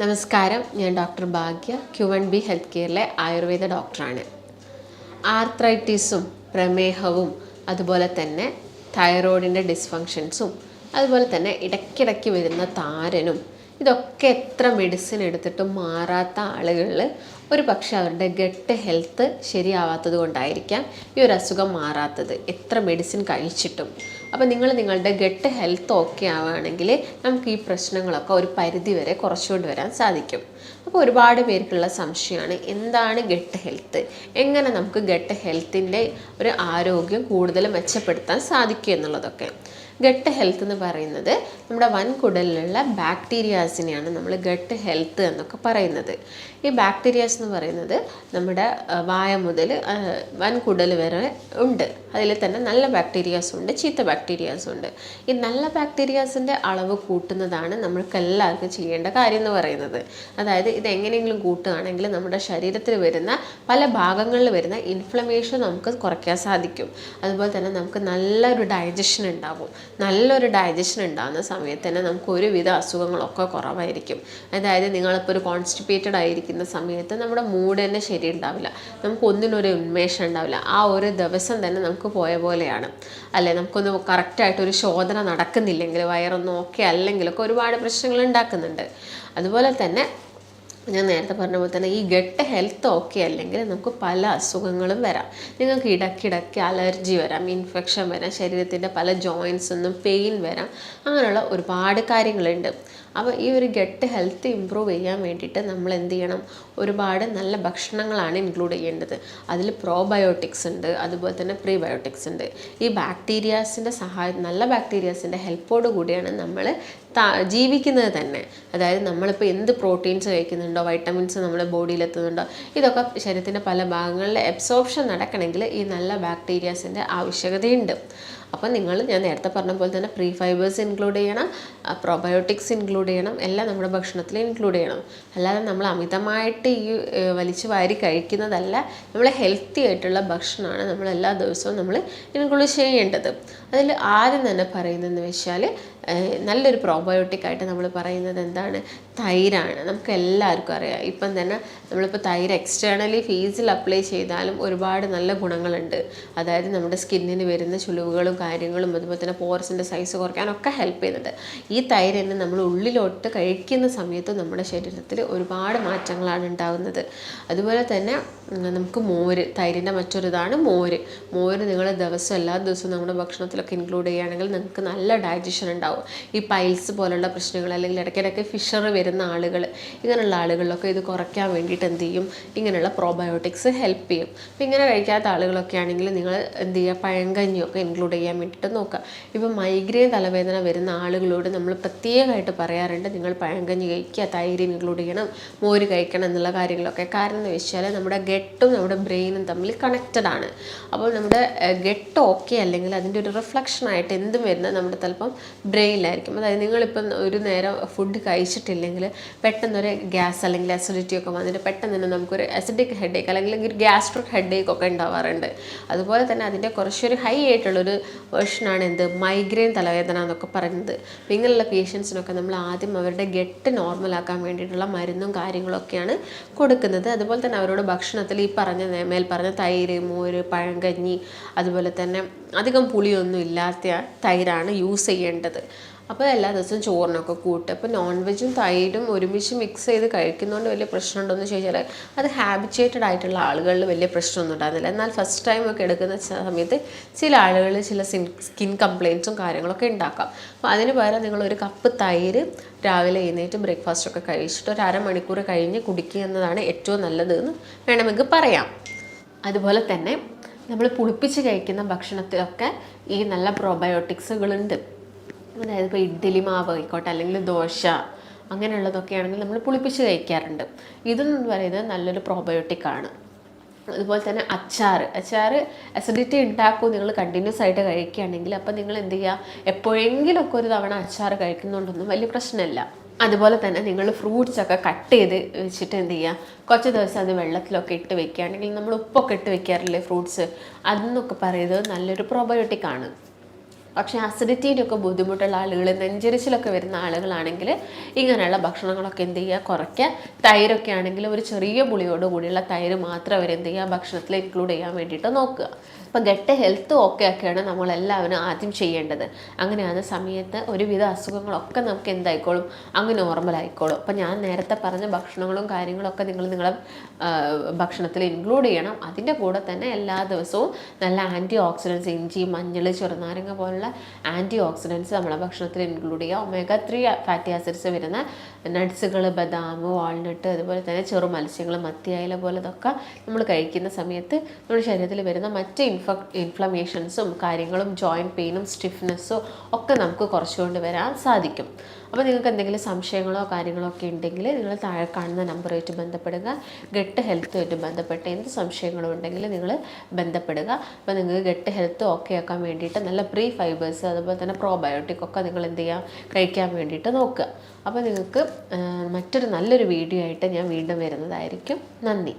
നമസ്കാരം. ഞാൻ doctor Bhagya Q one B health കെയറിലെ Ayurveda ഡോക്ടറാണ്. ആർത്രൈറ്റിസും പ്രമേഹവും അതുപോലെ തന്നെ തൈറോയിഡിന്റെ ഡിസ്ഫങ്ഷൻസും അതുപോലെ തന്നെ ഇടയ്ക്കിടയ്ക്ക് വരുന്ന താരനും ഇതൊക്കെ എത്ര മെഡിസിൻ എടുത്തിട്ടും മാറാത്ത ആളുകളിൽ ഒരു പക്ഷേ അവരുടെ ഗട്ട് ഹെൽത്ത് ശരിയാവാത്തത് കൊണ്ടായിരിക്കാം ഈ ഒരു അസുഖം മാറാത്തത്. എത്ര മെഡിസിൻ കഴിച്ചിട്ടും അപ്പോൾ നിങ്ങൾ നിങ്ങളുടെ ഗട്ട് ഹെൽത്ത് ഓക്കെ ആവുകയാണെങ്കിൽ നമുക്ക് ഈ പ്രശ്നങ്ങളൊക്കെ ഒരു പരിധി വരെ കുറച്ചുകൊണ്ട് വരാൻ സാധിക്കും. അപ്പോൾ ഒരുപാട് പേർക്കുള്ള സംശയമാണ് എന്താണ് ഗട്ട് ഹെൽത്ത് എങ്ങനെ നമുക്ക് ഗട്ട് ഹെൽത്തിന്റെ ഒരു ആരോഗ്യം കൂടുതൽ മെച്ചപ്പെടുത്താൻ സാധിക്കും എന്നുള്ളതൊക്കെ. ഗട്ട് ഹെൽത്ത് എന്ന് പറയുന്നത് നമ്മുടെ വൻകുടലിലുള്ള ബാക്ടീരിയാസിനെയാണ് നമ്മൾ ഗട്ട് ഹെൽത്ത് എന്നൊക്കെ പറയുന്നത്. ഈ ബാക്ടീരിയാസ് എന്ന് പറയുന്നത് നമ്മുടെ വായ മുതൽ വൻകുടൽ വരെ ഉണ്ട്. അതിൽ തന്നെ നല്ല ബാക്ടീരിയാസും ഉണ്ട് ചീത്ത ബാക്ടീരിയാസും ഉണ്ട്. ഈ നല്ല ബാക്ടീരിയാസിന്റെ അളവ് കൂട്ടുന്നതാണ് നമ്മൾക്ക് എല്ലാവർക്കും ചെയ്യേണ്ട കാര്യം എന്ന് പറയുന്നത്. അതായത് ഇത് എങ്ങനെയെങ്കിലും കൂട്ടുകയാണെങ്കിൽ നമ്മുടെ ശരീരത്തിൽ വരുന്ന പല ഭാഗങ്ങളിൽ വരുന്ന ഇൻഫ്ലമേഷൻ നമുക്ക് കുറയ്ക്കാൻ സാധിക്കും. അതുപോലെ തന്നെ നമുക്ക് നല്ലൊരു ഡൈജഷൻ ഉണ്ടാവും. നല്ലൊരു ഡൈജഷൻ ഉണ്ടാകുന്ന സമയത്ത് തന്നെ നമുക്ക് ഒരുവിധ അസുഖങ്ങളൊക്കെ കുറവായിരിക്കും. അതായത് നിങ്ങളിപ്പോൾ ഒരു കോൺസ്റ്റിപ്പേറ്റഡ് ആയിരിക്കുന്ന സമയത്ത് നമ്മുടെ മൂഡ് തന്നെ ശരി ഉണ്ടാവില്ല നമുക്ക് ഒന്നിനൊരു ഉന്മേഷം ഉണ്ടാവില്ല. ആ ഒരു ദിവസം തന്നെ നമുക്ക് പോയ പോലെയാണ്. അല്ലേ നമുക്കൊന്ന് കറക്റ്റായിട്ട് ഒരു ശോധന നടക്കുന്നില്ലെങ്കിൽ വയറൊന്നും ഓക്കെ അല്ലെങ്കിലൊക്കെ ഒരുപാട് പ്രശ്നങ്ങൾ ഉണ്ടാക്കുന്നുണ്ട്. അതുപോലെ തന്നെ ഞാൻ നേരത്തെ പറഞ്ഞ പോലെ തന്നെ ഈ ഗട്ട് ഹെൽത്ത് ഓക്കെ അല്ലെങ്കിൽ നമുക്ക് പല അസുഖങ്ങളും വരാം. നിങ്ങൾക്ക് ഇടയ്ക്കിടയ്ക്ക് അലർജി വരാം ഇൻഫെക്ഷൻ വരാം ശരീരത്തിന്റെ പല ജോയിൻസ് ഒന്നും പെയിൻ വരാം. അങ്ങനെയുള്ള ഒരുപാട് കാര്യങ്ങളുണ്ട്. അപ്പോൾ ഈ ഒരു ഗട്ട് ഹെൽത്ത് ഇമ്പ്രൂവ് ചെയ്യാൻ വേണ്ടിയിട്ട് നമ്മൾ എന്ത് ചെയ്യണം? ഒരുപാട് നല്ല ഭക്ഷണങ്ങളാണ് ഇൻക്ലൂഡ് ചെയ്യേണ്ടത്. അതിൽ പ്രോബയോട്ടിക്സ് ഉണ്ട് അതുപോലെ തന്നെ പ്രീബയോട്ടിക്സ് ഉണ്ട്. ഈ ബാക്ടീരിയാസിന്റെ സഹായം നല്ല ബാക്ടീരിയാസിന്റെ ഹെൽപ്പോട് കൂടിയാണ് നമ്മൾ ജീവിക്കുന്നത് തന്നെ. അതായത് നമ്മളിപ്പോൾ എന്ത് പ്രോട്ടീൻസ് കഴിക്കുന്നുണ്ടോ വൈറ്റമിൻസ് നമ്മുടെ ബോഡിയിൽ എത്തുന്നുണ്ടോ ഇതൊക്കെ ശരീരത്തിന്റെ പല ഭാഗങ്ങളിൽ അബ്സോർപ്ഷൻ നടക്കണമെങ്കിൽ ഈ നല്ല ബാക്ടീരിയാസിന്റെ ആവശ്യകതയുണ്ട്. അപ്പം നിങ്ങൾ ഞാൻ നേരത്തെ പറഞ്ഞ പോലെ തന്നെ പ്രീ ഫൈബേഴ്സ് ഇൻക്ലൂഡ് ചെയ്യണം പ്രോബയോട്ടിക്സ് ഇൻക്ലൂഡ് ചെയ്യണം എല്ലാം നമ്മുടെ ഭക്ഷണത്തിൽ ഇൻക്ലൂഡ് ചെയ്യണം. അല്ലാതെ നമ്മൾ അമിതമായിട്ട് ഈ വലിച്ചു വാരി കഴിക്കുന്നതല്ല നമ്മൾ ഹെൽത്തി ആയിട്ടുള്ള ഭക്ഷണമാണ് നമ്മൾ എല്ലാ ദിവസവും നമ്മൾ ഇൻക്ലൂഡ് ചെയ്യേണ്ടത്. അതിൽ ആദ്യം തന്നെ പറയുന്നതെന്ന് വെച്ചാൽ നല്ലൊരു പ്രോബയോട്ടിക് ആയിട്ട് നമ്മൾ പറയുന്നത് എന്താണ്? തൈരാണ്. നമുക്ക് എല്ലാവർക്കും അറിയാം. ഇപ്പം തന്നെ നമ്മളിപ്പോൾ തൈര് എക്സ്റ്റേണലി ഫേസിൽ അപ്ലൈ ചെയ്താലും ഒരുപാട് നല്ല ഗുണങ്ങളുണ്ട്. അതായത് നമ്മുടെ സ്കിന്നിന് വരുന്ന ചുളിവുകളും കാര്യങ്ങളും അതുപോലെ തന്നെ പോർസിന്റെ സൈസ് കുറയ്ക്കാനൊക്കെ ഹെൽപ്പ് ചെയ്യുന്നുണ്ട്. ഈ തൈര് തന്നെ നമ്മൾ ഉള്ളിലോട്ട് കഴിക്കുന്ന സമയത്ത് നമ്മുടെ ശരീരത്തിൽ ഒരുപാട് മാറ്റങ്ങളാണ് ഉണ്ടാകുന്നത്. അതുപോലെ തന്നെ നമുക്ക് മോര് തൈരിന്റെ മറ്റൊരിതാണ് മോര്. മോര് നിങ്ങൾ ദിവസം എല്ലാ ദിവസവും നമ്മുടെ ഭക്ഷണത്തിലൊക്കെ ഇൻക്ലൂഡ് ചെയ്യുകയാണെങ്കിൽ നിങ്ങൾക്ക് നല്ല ഡയജഷൻ ഉണ്ടാവും. ഈ പൈൽസ് പോലുള്ള പ്രശ്നങ്ങൾ അല്ലെങ്കിൽ ഇടയ്ക്കിടയ്ക്ക് ഫിഷർ വരുന്ന ആളുകൾ ഇങ്ങനെയുള്ള ആളുകളിലൊക്കെ ഇത് കുറയ്ക്കാൻ വേണ്ടിയിട്ട് എന്ത് ചെയ്യും? ഇങ്ങനെയുള്ള പ്രോബയോട്ടിക്സ് ഹെൽപ്പ് ചെയ്യും. അപ്പം ഇങ്ങനെ കഴിക്കാത്ത ആളുകളൊക്കെ ആണെങ്കിൽ നിങ്ങൾ എന്ത് ചെയ്യുക? പഴങ്കഞ്ഞിയൊക്കെ ഇൻക്ലൂഡ് ചെയ്യാൻ വേണ്ടിയിട്ട് നോക്കുക. ഇപ്പം മൈഗ്രെയിൻ തലവേദന വരുന്ന ആളുകളോട് നമ്മൾ പ്രത്യേകമായിട്ട് പറയാറുണ്ട് നിങ്ങൾ പഴങ്കഞ്ഞി കഴിക്കുക തൈര് ഇൻക്ലൂഡ് ചെയ്യണം മോര് കഴിക്കണം എന്നുള്ള കാര്യങ്ങളൊക്കെ. കാരണം എന്ന് വെച്ചാൽ നമ്മുടെ ഗട്ടും നമ്മുടെ ബ്രെയിനും തമ്മിൽ കണക്റ്റഡ് ആണ്. അപ്പോൾ നമ്മുടെ ഗട്ട് ഓക്കെ അല്ലെങ്കിൽ അതിന്റെ ഒരു റിഫ്ലക്ഷൻ ആയിട്ട് എന്തും വരുന്നത് നമ്മുടെ ചിലപ്പം ബ്രെയിനിലായിരിക്കും അതായത് നിങ്ങളിപ്പം ഒരു നേരം ഫുഡ് കഴിച്ചിട്ടില്ലെങ്കിൽ പെട്ടെന്നൊരു ഗ്യാസ് അല്ലെങ്കിൽ അസിഡിറ്റി ഒക്കെ വന്നിട്ട് പെട്ടെന്ന് തന്നെ നമുക്കൊരു അസിഡിക് ഹെഡേക്ക് അല്ലെങ്കിൽ ഒരു ഗ്യാസ്ട്രിക് ഹെഡേക്ക് ഒക്കെ ഉണ്ടാവാറുണ്ട്. അതുപോലെ തന്നെ അതിന്റെ കുറച്ചൊരു ഹൈ ആയിട്ടുള്ളൊരു വേർഷനാണ് എന്ത്? മൈഗ്രെയിൻ തലവേദന എന്നൊക്കെ പറയുന്നത്. ഇങ്ങനെയുള്ള പേഷ്യൻസിനൊക്കെ നമ്മൾ ആദ്യം അവരുടെ ഗെട്ട് നോർമലാക്കാൻ വേണ്ടിയിട്ടുള്ള മരുന്നും കാര്യങ്ങളൊക്കെയാണ് കൊടുക്കുന്നത്. അതുപോലെ തന്നെ അവരോട് ഭക്ഷണത്തിൽ ഈ പറഞ്ഞ മേൽ പറഞ്ഞ തൈര് മോര് പഴങ്കഞ്ഞി അതുപോലെ തന്നെ അധികം പുളിയൊന്നും ഇല്ലാത്ത തൈരാണ് യൂസ് ചെയ്യേണ്ടത്. അപ്പോൾ എല്ലാ ദിവസവും ചോറിനൊക്കെ കൂട്ടും. അപ്പോൾ നോൺ വെജും തൈരും ഒരുമിച്ച് മിക്സ് ചെയ്ത് കഴിക്കുന്നതുകൊണ്ട് വലിയ പ്രശ്നമുണ്ടോ എന്ന് ചോദിച്ചാൽ അത് ഹാബിറ്റേറ്റഡ് ആയിട്ടുള്ള ആളുകളിൽ വലിയ പ്രശ്നമൊന്നും ഉണ്ടാകുന്നില്ല. എന്നാൽ ഫസ്റ്റ് ടൈം ഒക്കെ എടുക്കുന്ന സമയത്ത് ചില ആളുകൾ ചില സ്കിൻ കംപ്ലയിൻസും കാര്യങ്ങളൊക്കെ ഉണ്ടാക്കാം. അപ്പോൾ അതിന് പകരം നിങ്ങൾ ഒരു കപ്പ് തൈര് രാവിലെ എഴുന്നേറ്റ് ബ്രേക്ക്ഫാസ്റ്റ് ഒക്കെ കഴിച്ചിട്ട് ഒരു അരമണിക്കൂർ കഴിഞ്ഞ് കുടിക്കുക എന്നതാണ് ഏറ്റവും നല്ലത് എന്ന് വേണമെങ്കിൽ പറയാം. അതുപോലെ തന്നെ നമ്മൾ പുളിപ്പിച്ച് കഴിക്കുന്ന ഭക്ഷണത്തിലൊക്കെ ഈ നല്ല പ്രോബയോട്ടിക്സുകളുണ്ട് അതായത് ഇപ്പോൾ ഇഡ്ഡലി മാവ് ആയിക്കോട്ടെ അല്ലെങ്കിൽ ദോശ അങ്ങനെയുള്ളതൊക്കെ ആണെങ്കിൽ നമ്മൾ പുളിപ്പിച്ച് കഴിക്കാറുണ്ട്. ഇതെന്ന് പറയുന്നത് നല്ലൊരു പ്രോബയോട്ടിക് ആണ്. അതുപോലെ തന്നെ അച്ചാർ അച്ചാർ അസിഡിറ്റി ഉണ്ടാക്കും നിങ്ങൾ കണ്ടിന്യൂസ് ആയിട്ട് കഴിക്കുകയാണെങ്കിൽ അപ്പോൾ നിങ്ങൾ എന്ത് ചെയ്യുക? എപ്പോഴെങ്കിലുമൊക്കെ ഒരു തവണ അച്ചാർ കഴിക്കുന്നതുകൊണ്ടൊന്നും വലിയ പ്രശ്നമില്ല. അതുപോലെ തന്നെ നിങ്ങൾ ഫ്രൂട്ട്സ് ഒക്കെ കട്ട് ചെയ്ത് വെച്ചിട്ട് എന്ത് ചെയ്യുക കുറച്ച് ദിവസം അത് വെള്ളത്തിലൊക്കെ ഇട്ട് വെക്കുകയാണെങ്കിൽ നമ്മൾ ഉപ്പൊക്കെ ഇട്ട് വെക്കാറില്ലേ ഫ്രൂട്ട്സ് അതെന്നൊക്കെ പറയുന്നത് നല്ലൊരു പ്രോബയോട്ടിക് ആണ്. പക്ഷേ അസിഡിറ്റീന്റെ ഒക്കെ ബുദ്ധിമുട്ടുള്ള ആളുകൾ നെഞ്ചരിച്ചിലൊക്കെ വരുന്ന ആളുകളാണെങ്കിൽ ഇങ്ങനെയുള്ള ഭക്ഷണങ്ങളൊക്കെ എന്ത് ചെയ്യുക? കുറയ്ക്കുക. തൈരൊക്കെ ആണെങ്കിൽ ഒരു ചെറിയ പുളിയോട് കൂടിയുള്ള തൈര് മാത്രം അവർ എന്ത് ചെയ്യുക? ഭക്ഷണത്തിൽ ഇൻക്ലൂഡ് ചെയ്യാൻ വേണ്ടിയിട്ട് നോക്കുക. അപ്പോൾ ഗട്ട് ഹെൽത്ത് ഓക്കെ ഒക്കെയാണ് നമ്മളെല്ലാവരും ആദ്യം ചെയ്യേണ്ടത്. അങ്ങനെയാണ് സമയത്ത് ഒരുവിധ അസുഖങ്ങളൊക്കെ നമുക്ക് എന്തായിക്കോളും? അങ്ങ് നോർമൽ ആയിക്കോളും. അപ്പോൾ ഞാൻ നേരത്തെ പറഞ്ഞ ഭക്ഷണങ്ങളും കാര്യങ്ങളൊക്കെ നിങ്ങൾ നിങ്ങളെ ഭക്ഷണത്തിൽ ഇൻക്ലൂഡ് ചെയ്യണം. അതിന്റെ കൂടെ തന്നെ എല്ലാ ദിവസവും നല്ല ആന്റി ഓക്സിഡൻസ് ഇഞ്ചി മഞ്ഞൾ ചെറുനാരങ്ങ പോലുള്ള ആന്റി ഓക്സിഡൻസ് നമ്മളെ ഭക്ഷണത്തിൽ ഇൻക്ലൂഡ് ചെയ്യുക. ഒമേഗ ത്രീ ഫാറ്റി ആസിഡ്സ് വരുന്ന നട്ട്സുകൾ ബദാം വാൾനട്ട് അതുപോലെ തന്നെ ചെറു മത്സ്യങ്ങൾ മത്തിയായില പോലതൊക്കെ നമ്മൾ കഴിക്കുന്ന സമയത്ത് നമ്മുടെ ശരീരത്തിൽ വരുന്ന മറ്റ് ഇൻഫ ഇൻഫ്ലമേഷൻസും കാര്യങ്ങളും ജോയിന്റ് പെയിനും സ്റ്റിഫ്നെസ്സും ഒക്കെ നമുക്ക് കുറച്ചുകൊണ്ട് വരാൻ സാധിക്കും. അപ്പോൾ നിങ്ങൾക്ക് എന്തെങ്കിലും സംശയങ്ങളോ കാര്യങ്ങളോ ഒക്കെ ഉണ്ടെങ്കിൽ നിങ്ങൾ താഴെ കാണുന്ന നമ്പറുമായിട്ട് ബന്ധപ്പെടുക. ഗട്ട് ഹെൽത്തുമായിട്ട് ബന്ധപ്പെട്ട എന്ത് സംശയങ്ങളും ഉണ്ടെങ്കിൽ നിങ്ങൾ ബന്ധപ്പെടുക. അപ്പോൾ നിങ്ങൾക്ക് ഗട്ട് ഹെൽത്ത് ഓക്കെ ആക്കാൻ വേണ്ടിയിട്ട് നല്ല പ്രീ ഫൈബേഴ്സ് അതുപോലെ തന്നെ പ്രോബയോട്ടിക് ഒക്കെ നിങ്ങൾ എന്ത് ചെയ്യുക കഴിക്കാൻ വേണ്ടിയിട്ട് നോക്കുക. അപ്പോൾ നിങ്ങൾക്ക് മറ്റൊരു നല്ലൊരു വീഡിയോ ആയിട്ട് ഞാൻ വീണ്ടും വരുന്നതായിരിക്കും. നന്ദി.